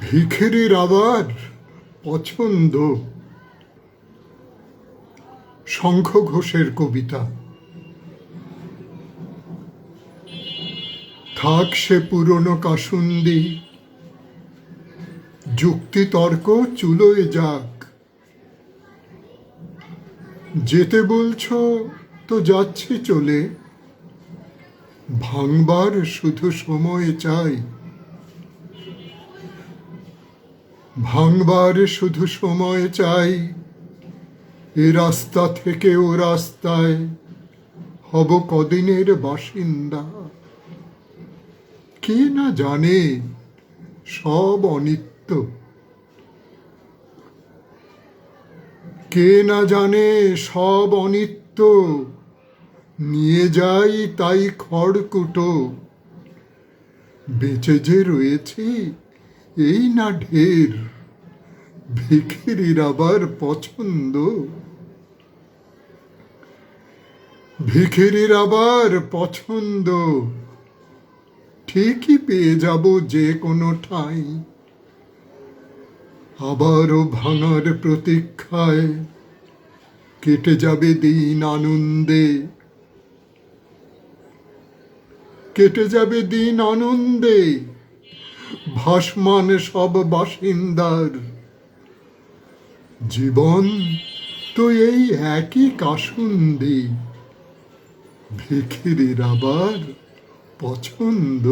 ভিখেরির আবার পছন্দ। শঙ্খ ঘোষের কবিতা। থাক সে পুরনো কাসুন্দি যুক্তি তর্ক চুলোয় যাক। যেতে বলছো তো যাচ্ছি চলে। ভাঙবার শুধু সময় চাই। ভাঙবার শুধু সময় চাই। এ রাস্তা থেকে ও রাস্তায় হব কদিনের বাসিন্দা। কে না জানে, সব অনিত্য। কে না জানে, সব অনিত্য। নিয়ে যাই তাই খড়কুটো। বেঁচে যে রয়েছি এই না ঢের ভিখিরির আবার পছন্দ। ভিখিরির আবার পছন্দ। ঠিকই পেয়ে যাব যে কোনো ঠাঁই। আবারও ভাঙার প্রতীক্ষায় কেটে যাবে দিন আনন্দে। কেটে যাবে দিন আনন্দে। ভাসমান সব বাসিন্দার। জীবন তো এই একই কাসুন্দি ভিখিরির আবার পছন্দ